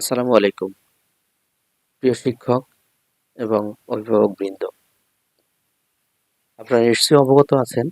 আসসালামু আলাইকুম। প্রিয় শিক্ষক এবং অভিভাবকবৃন্দ আপনারা নিশ্চয়ই অবগত আছেন,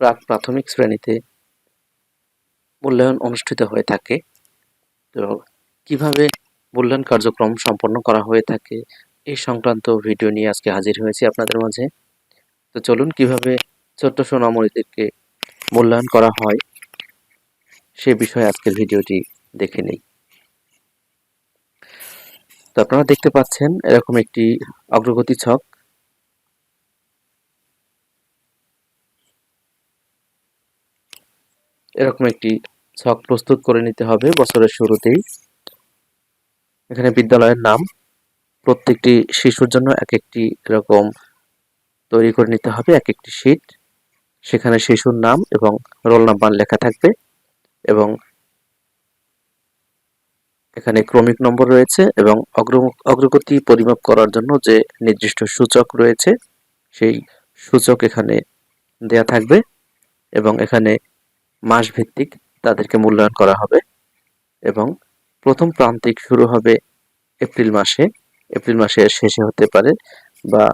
প্রাক প্রাথমিক শ্রেণীতে মূল্যায়ন অনুষ্ঠিত হয়ে থাকে। তো কীভাবে মূল্যায়ন কার্যক্রম সম্পন্ন করা হয়ে থাকে এই সংক্রান্ত ভিডিও নিয়ে আজকে হাজির হয়েছি আপনাদের মাঝে। তো চলুন কীভাবে ছোট্ট সোনামণিদেরকে মূল্যায়ন করা হয়, সে বিষয়ে আজকের ভিডিওটি দেখে নেই। তো আপনারা দেখতে পাচ্ছেন এরকম একটি অগ্রগতি ছক। এরকম একটি ছক প্রস্তুত করে নিতে হবে বছরের শুরুতেই। এখানে বিদ্যালয়ের নাম, প্রত্যেকটি শিশুর জন্য এক একটি এরকম তৈরি করে নিতে হবে এক একটি শীট। সেখানে শিশুর নাম এবং রোল নাম্বার লেখা থাকবে এবং এখানে ক্রমিক নম্বর রয়েছে এবং অগ্রগতি পরিমাপ করার জন্য যে নির্দিষ্ট সূচক রয়েছে, সেই সূচক এখানে দেয়া থাকবে এবং এখানে মাস ভিত্তিক তাদেরকে মূল্যায়ন করা হবে এবং প্রথম প্রান্তিক শুরু হবে এপ্রিল মাসে। এপ্রিল মাসের শেষে হতে পারে বা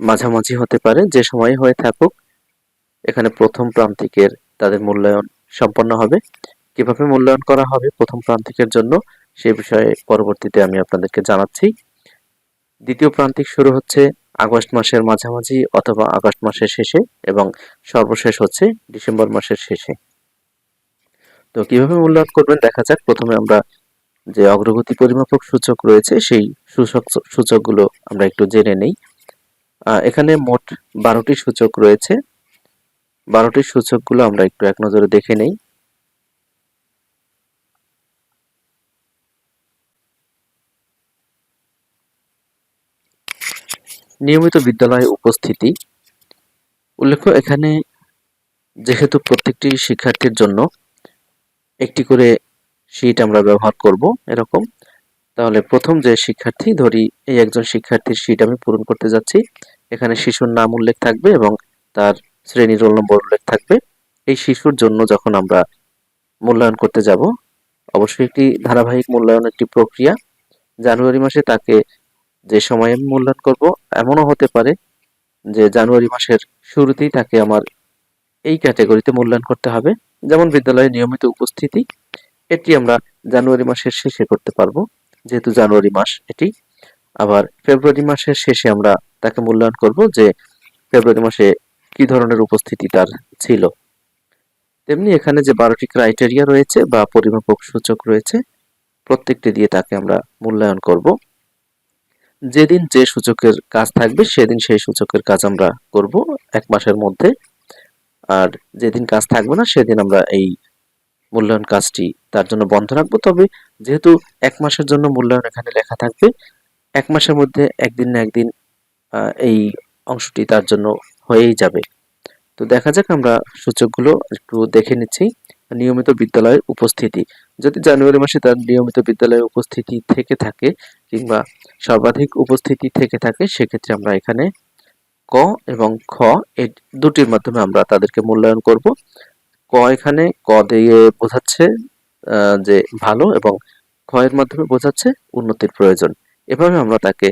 মাঝামাঝি হতে পারে, যে সময় হয়ে থাকুক, এখানে প্রথম প্রান্তিকের তাদের মূল্যায়ন সম্পন্ন হবে। কীভাবে মূল্যায়ন করা হবে প্রথম প্রান্তিকের জন্য সে বিষয়ে পরবর্তীতে আমি আপনাদেরকে জানাচ্ছি। দ্বিতীয় প্রান্তিক শুরু হচ্ছে আগস্ট মাসের মাঝামাঝি অথবা আগস্ট মাসের শেষে এবং সর্বশেষ হচ্ছে ডিসেম্বর মাসের শেষে। তো কীভাবে মূল্যায়ন করবেন দেখা যাক। প্রথমে আমরা যে অগ্রগতি পরিমাপক সূচক রয়েছে সেই সূচক, সূচকগুলো আমরা একটু জেনে নেই। এখানে মোট বারোটি সূচক রয়েছে। বারোটি সূচকগুলো আমরা একটু এক নজরে দেখে নেই। নিয়মিত বিদ্যালয়ে উপস্থিতি। উল্লেখ্য, এখানে যেহেতু প্রত্যেকটি শিক্ষার্থীর জন্য একটি করে শীট আমরা ব্যবহার করব এরকম, তাহলে প্রথম যে শিক্ষার্থী, ধরি এই একজন শিক্ষার্থীর শীট আমি পূরণ করতে যাচ্ছি। এখানে শিশুর নাম উল্লেখ থাকবে এবং তার শ্রেণি রোল নম্বর উল্লেখ থাকবে। এই শিশুর জন্য যখন আমরা মূল্যায়ন করতে যাব, অবশ্যই একটি ধারাবাহিক মূল্যায়ন একটি প্রক্রিয়া। জানুয়ারি মাসে তাকে যে সময়ে আমি মূল্যায়ন করব, এমনও হতে পারে যে জানুয়ারি মাসের শুরুতেই তাকে আমার এই ক্যাটাগরিতে মূল্যায়ন করতে হবে। যেমন বিদ্যালয়ে নিয়মিত উপস্থিতি, এটি আমরা জানুয়ারি মাসের শেষে করতে পারব। যেহেতু জানুয়ারি মাস এটি, আবার ফেব্রুয়ারি মাসের শেষে আমরা তাকে মূল্যায়ন করব যে ফেব্রুয়ারি মাসে কি ধরনের উপস্থিতি তার ছিল। তেমনি এখানে যে বারোটি ক্রাইটেরিয়া রয়েছে বা পরিমাপক সূচক রয়েছে, প্রত্যেকটি দিয়ে তাকে আমরা মূল্যায়ন করব। যেদিন যে সূচকের কাজ থাকবে, সেদিন সেই সূচকের কাজ আমরা করব এক মাসের মধ্যে। আর যেদিন কাজ থাকবে না, সেদিন আমরা এই মূল্যায়ন কাজটি তার জন্য বন্ধ রাখব। তবে যেহেতু এক মাসের জন্য মূল্যায়ন এখানে লেখা থাকবে, এক মাসের মধ্যে একদিন না একদিন এই অংশটি তার জন্য হয়েই যাবে। তো দেখা যাক আমরা সূচকগুলো একটু দেখে নিচ্ছি। নিয়মিত বিদ্যালয়ের উপস্থিতি। যদি জানুয়ারি মাসে তার নিয়মিত বিদ্যালয়ে উপস্থিতি থেকে থাকে কিংবা সর্বাধিক উপস্থিতি থেকে থাকে, সেক্ষেত্রে আমরা এখানে ক এবং খ এই দুটির মাধ্যমে আমরা তাদেরকে মূল্যায়ন করব। ক এখানে ক দিয়ে বোঝাচ্ছে যে ভালো এবং খ এর মাধ্যমে বোঝাচ্ছে উন্নতির প্রয়োজন। এভাবে আমরা তাকে,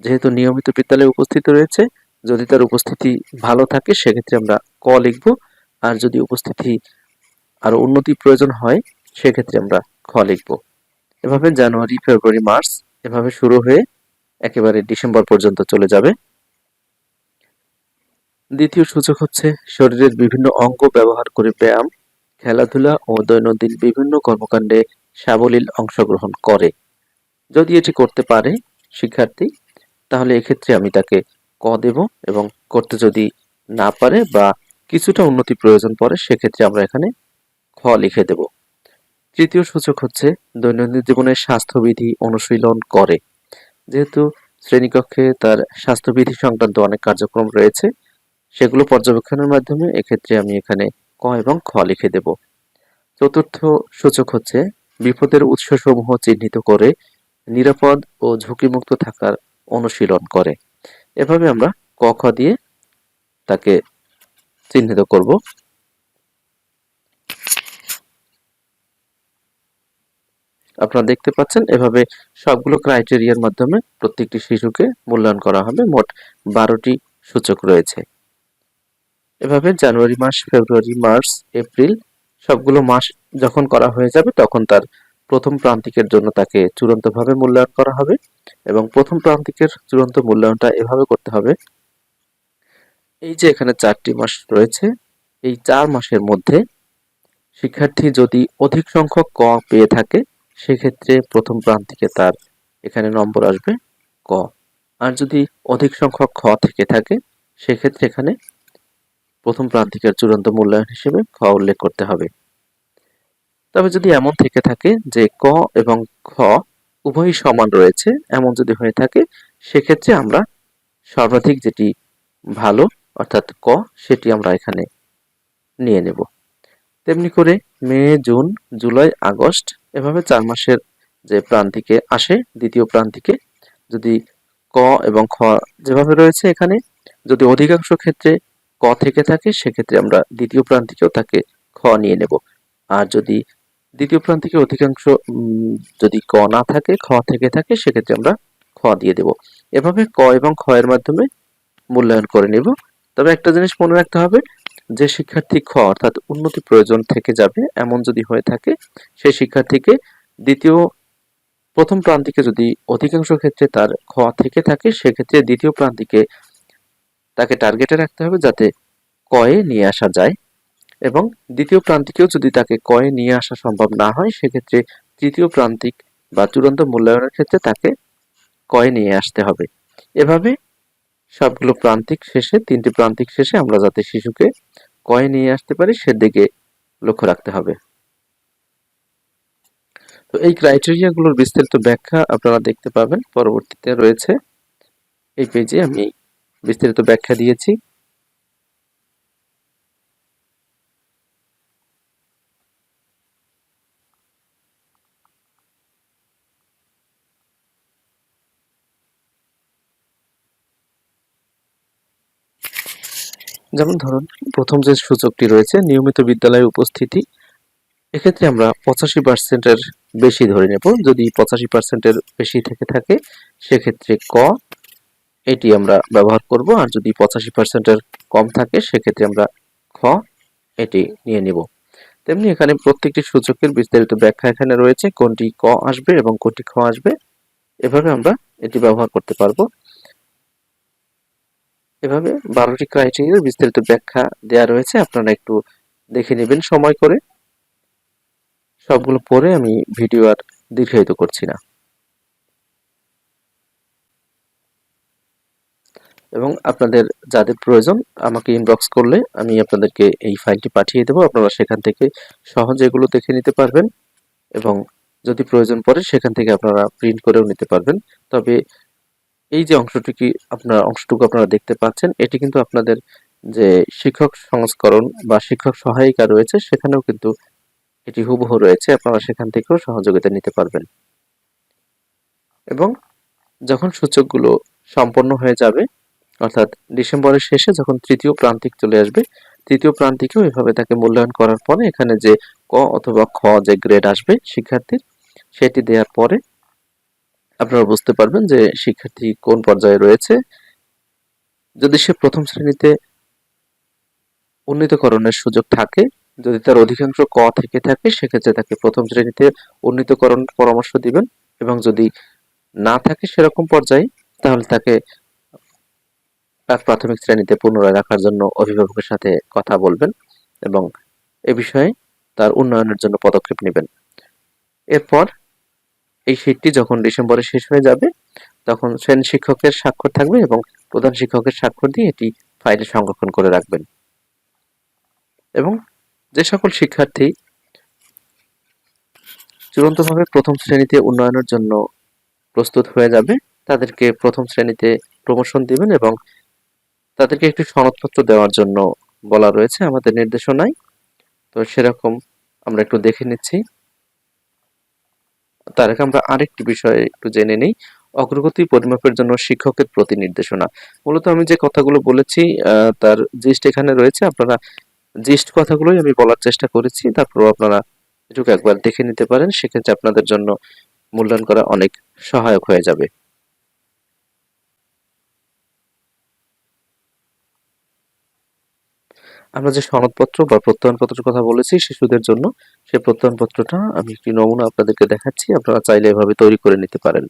যেহেতু নিয়মিত বিদ্যালয়ে উপস্থিত রয়েছে, যদি তার উপস্থিতি ভালো থাকে, সেক্ষেত্রে আমরা ক লিখব। আর যদি উপস্থিতি আরও উন্নতি প্রয়োজন হয়, সেক্ষেত্রে আমরা খ লিখব। এভাবে জানুয়ারি, ফেব্রুয়ারি, মার্চ এভাবে শুরু হয়ে একেবারে ডিসেম্বর পর্যন্ত চলে যাবে। দ্বিতীয় সূচক হচ্ছে শরীরের বিভিন্ন অঙ্গ ব্যবহার করে ব্যায়াম, খেলাধুলা ও দৈনন্দিন বিভিন্ন কর্মকাণ্ডে সাবলীল অংশগ্রহণ করে। যদি এটি করতে পারে শিক্ষার্থী, তাহলে এক্ষেত্রে আমি তাকে ক দেব এবং করতে যদি না পারে বা কিছুটা উন্নতি প্রয়োজন পড়ে, সেক্ষেত্রে আমরা এখানে খ লিখে দেব। তৃতীয় সূচক হচ্ছে দৈনন্দিন জীবনে স্বাস্থ্যবিধি অনুশীলন করে। যেহেতু শ্রেণীকক্ষে তার স্বাস্থ্যবিধি সংক্রান্ত অনেক কার্যক্রম রয়েছে, সেগুলো পর্যবেক্ষণের মাধ্যমে এক্ষেত্রে আমি এখানে ক এবং খ লিখে দেব। চতুর্থ সূচক হচ্ছে বিপদের উৎসসমূহ চিহ্নিত করে নিরাপদ ও ঝুঁকিমুক্ত থাকার অনুশীলন করে। এভাবে আমরা ক, খ দিয়ে তাকে চিহ্নিত করব। আপনারা দেখতে পাচ্ছেন, এভাবে সবগুলো ক্রাইটেরিয়ার মাধ্যমে প্রত্যেকটি শিশুকে মূল্যায়ন করা হবে। মোট বারোটি সূচক রয়েছে। এভাবে জানুয়ারি মাস, ফেব্রুয়ারি মার্চ, এপ্রিল সবগুলো মাস যখন করা হয়ে যাবে, তখন তার প্রথম প্রান্তিকের জন্য তাকে চূড়ান্তভাবে মূল্যায়ন করা হবে এবং প্রথম প্রান্তিকের চূড়ান্ত মূল্যায়নটা এভাবে করতে হবে। এই যে এখানে চারটি মাস রয়েছে, এই চার মাসের মধ্যে শিক্ষার্থী যদি অধিক সংখ্যক ক পেয়ে থাকে সেক্ষেত্রে প্রথম প্রান্তিকে তার এখানে নম্বর আসবে ক। আর যদি অধিক সংখ্যক খ থেকে থাকে, সেক্ষেত্রে এখানে প্রথম প্রান্তিকের চূড়ান্ত মূল্যায়ন হিসেবে খ উল্লেখ করতে হবে। তবে যদি এমন থেকে থাকে যে ক এবং খ উভয়ই সমান রয়েছে, এমন যদি হয়ে থাকে, সেক্ষেত্রে আমরা সর্বাধিক যেটি ভালো, অর্থাৎ ক, সেটি আমরা এখানে নিয়ে নেব। তেমনি করে মে, জুন, জুলাই, আগস্ট এভাবে চার মাসের যে প্রান্তিকে আসে, দ্বিতীয় প্রান্তিকে যদি ক এবং খ যেভাবে রয়েছে এখানে, যদি অধিকাংশ ক্ষেত্রে ক থেকে থাকে, সেক্ষেত্রে আমরা দ্বিতীয় প্রান্তিকেও তাকে খ নিয়ে নেব। আর যদি দ্বিতীয় প্রান্তিকে অধিকাংশ যদি ক না থাকে, খ থেকে থাকে, সেক্ষেত্রে আমরা খ দিয়ে দেব। এভাবে ক এবং খ এর মাধ্যমে মূল্যায়ন করে নেব। তবে একটা জিনিস মনে রাখতে হবে যে শিক্ষার্থী খ অর্থাৎ উন্নতি প্রয়োজন থেকে যাবে, এমন যদি হয়ে থাকে, সেই শিক্ষার্থীকে দ্বিতীয়, প্রথম প্রান্তিকে যদি অধিকাংশ ক্ষেত্রে তার খ থেকে থাকে, সেক্ষেত্রে দ্বিতীয় প্রান্তিকে তাকে টার্গেটে রাখতে হবে যাতে কয়ে নিয়ে আসা যায় এবং দ্বিতীয় প্রান্তিকেও যদি তাকে কয়ে নিয়ে আসা সম্ভব না হয়, সেক্ষেত্রে তৃতীয় প্রান্তিক বা চূড়ান্ত মূল্যায়নের ক্ষেত্রে তাকে কয়ে নিয়ে আসতে হবে। এভাবে সবগুলো প্রান্তিক শেষে, তিনটি প্রান্তিক শেষে আমরা যাতে শিশুকে কয়ে নিয়ে আসতে পারি, সেদিকে লক্ষ্য রাখতে হবে। তো এই ক্রাইটেরিয়াগুলোর বিস্তারিত ব্যাখ্যা আপনারা দেখতে পাবেন। পরবর্তীতে রয়েছে এই পেজে আমি বিস্তারিত ব্যাখ্যা দিয়েছি। যেমন ধরুন, প্রথম যে সূচকটি রয়েছে, নিয়মিত বিদ্যালয়ে উপস্থিতি, এক্ষেত্রে আমরা পঁচাশি পার্সেন্টের বেশি ধরে নেব। যদি পঁচাশি পার্সেন্টের বেশি থেকে থাকে, সেক্ষেত্রে ক, এটি আমরা ব্যবহার করব। আর যদি পঁচাশি পার্সেন্টের কম থাকে, সেক্ষেত্রে আমরা খ, এটি নিয়ে নিব। তেমনি এখানে প্রত্যেকটি সূচকের বিস্তারিত ব্যাখ্যা এখানে রয়েছে। কোনটি ক আসবে এবং কোনটি খ আসবে, এভাবে আমরা এটি ব্যবহার করতে পারব। এভাবে বারোটি ক্রাইটেরিয়ার বিস্তারিত ব্যাখ্যা দেয়া রয়েছে। আপনারা একটু দেখে নেবেন সময় করে। সবগুলো পরে আমি ভিডিও আর দীর্ঘায়িত করছি না। এবং আপনাদের যাদের প্রয়োজন আমাকে ইনবক্স করলে আমি আপনাদেরকে এই ফাইলটি পাঠিয়ে দেবো। আপনারা সেখান থেকে সহজে এগুলো দেখে নিতে পারবেন এবং যদি প্রয়োজন পড়ে সেখান থেকে আপনারা প্রিন্ট করেও নিতে পারবেন। তবে এই যে অংশটুকি আপনার, অংশটুকু আপনারা দেখতে পাচ্ছেন, এটি কিন্তু আপনাদের যে শিক্ষক সংস্করণ বা শিক্ষক সহায়িকা রয়েছে, সেখানেও কিন্তু এটি হুবহু রয়েছে, আপনারা সেখান থেকেও সহযোগিতা নিতে পারবেন। এবং যখন সূচকগুলো সম্পন্ন হয়ে যাবে, অর্থাৎ ডিসেম্বরের শেষে যখন তৃতীয় প্রান্তিক চলে আসবে, তৃতীয় প্রান্তিকেও এভাবে তাকে মূল্যায়ন করার পরে এখানে যে ক অথবা খ যে গ্রেড আসবে, শিক্ষার্থীর, সেটি দেওয়ার পরে আপনারা বুঝতে পারবেন যে শিক্ষার্থী কোন পর্যায়ে রয়েছে। যদি সে প্রথম শ্রেণীতে উন্নীতকরণের সুযোগ থাকে, যদি তার অধিকাংশ ক থেকে থাকে, সেক্ষেত্রে তাকে প্রথম শ্রেণীতে উন্নীতকরণ পরামর্শ দিবেন এবং যদি না থাকে সেরকম পর্যায়ে, তাহলে তাকে তার প্রাথমিক শ্রেণীতে পুনরায় রাখার জন্য অভিভাবকের সাথে কথা বলবেন এবং এ বিষয়ে তার উন্নয়নের জন্য পদক্ষেপ নেবেন। এরপর এই শীটটি যখন ডিসেম্বরে শেষ হয়ে যাবে, তখন শ্রেণি শিক্ষকের স্বাক্ষর থাকবে এবং প্রধান শিক্ষকের স্বাক্ষর দিয়ে এটি ফাইলে সংরক্ষণ করে রাখবেন। এবং যে সকল শিক্ষার্থী চূড়ান্তভাবে প্রথম শ্রেণীতে উন্নয়নের জন্য প্রস্তুত হয়ে যাবে, তাদেরকে প্রথম শ্রেণীতে প্রমোশন দিবেন এবং তাদেরকে একটি সনদপত্র দেওয়ার জন্য বলা রয়েছে, আমাদের নির্দেশনায়। তো সেরকম আমরা একটু দেখে নিচ্ছি। তার আগে আমরা আরেকটি বিষয় একটু জেনে নিই। অগ্রগতি পরিমাপের জন্য শিক্ষকের প্রতি নির্দেশনা। মূলত আমি যে কথাগুলো বলেছি তার জিস্ট এখানে রয়েছে। আপনারা জিস্ট কথাগুলোই আমি বলার চেষ্টা করেছি। তারপর আপনারা এটুকু একবার দেখে নিতে পারেন। সেক্ষেত্রে আপনাদের জন্য মূল্যায়ন করা অনেক সহায়ক হয়ে যাবে। আমরা যে সনদপত্র বা প্রত্যয়নপত্রের কথা বলেছি শিশুদের জন্য সেই প্রত্যয়নপত্রটা আমি একটি নমুনা আপনাদেরকে দেখাচ্ছি। আপনারা চাইলে এভাবে তৈরি করে নিতে পারেন।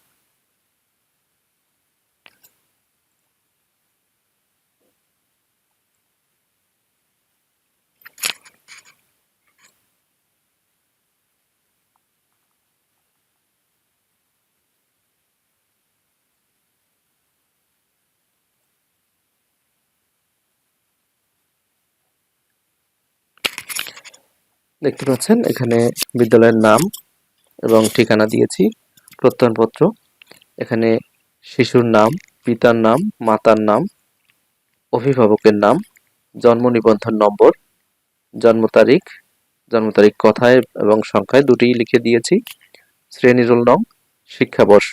দেখতে পাচ্ছেন, এখানে বিদ্যালয়ের নাম এবং ঠিকানা দিয়েছি, প্রত্যয়নপত্র। এখানে শিশুর নাম, পিতার নাম, মাতার নাম, অভিভাবকের নাম, জন্ম নিবন্ধন নম্বর, জন্ম তারিখ জন্ম তারিখ কথায় এবং সংখ্যায় দুটিই লিখে দিয়েছি। শ্রেণি রোল নং, শিক্ষাবর্ষ।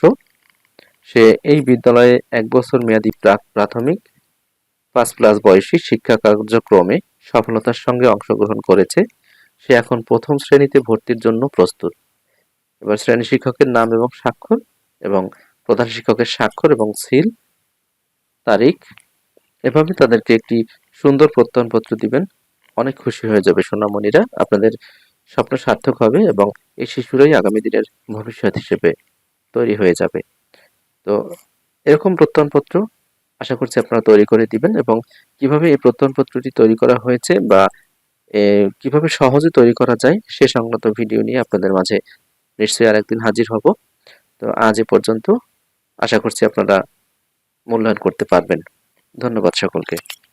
সে এই বিদ্যালয়ে এক বছর মেয়াদী প্রাক প্রাথমিক, পাঁচ প্লাস বয়সী শিক্ষা কার্যক্রমে সফলতার সঙ্গে অংশগ্রহণ করেছে। সে এখন প্রথম শ্রেণীতে ভর্তির জন্য প্রস্তুত। এবার শ্রেণি শিক্ষকের নাম এবং স্বাক্ষর এবং প্রধান শিক্ষকের স্বাক্ষর এবং সিল তারিখ। এভাবে তাদেরকে একটি সুন্দর প্রত্যয়নপত্র দিবেন। অনেক খুশি হয়ে যাবে সোনামণিরা। আপনাদের স্বপ্ন সার্থক হবে এবং এই শিশুরাই আগামী দিনের ভবিষ্যৎ হিসেবে তৈরি হয়ে যাবে। তো এরকম প্রত্যয়নপত্র আশা করছি আপনারা তৈরি করে দিবেন এবং কীভাবে এই প্রত্যয়নপত্রটি তৈরি করা হয়েছে বা কীভাবে সহজে তৈরি করা যায় সে সংক্রান্ত ভিডিও নিয়ে আপনাদের মাঝে নিশ্চয়ই আরেকদিন হাজির হব। তো আজ এ পর্যন্ত আশা করছি আপনারা মূল্যায়ন করতে পারবেন। ধন্যবাদ সকলকে।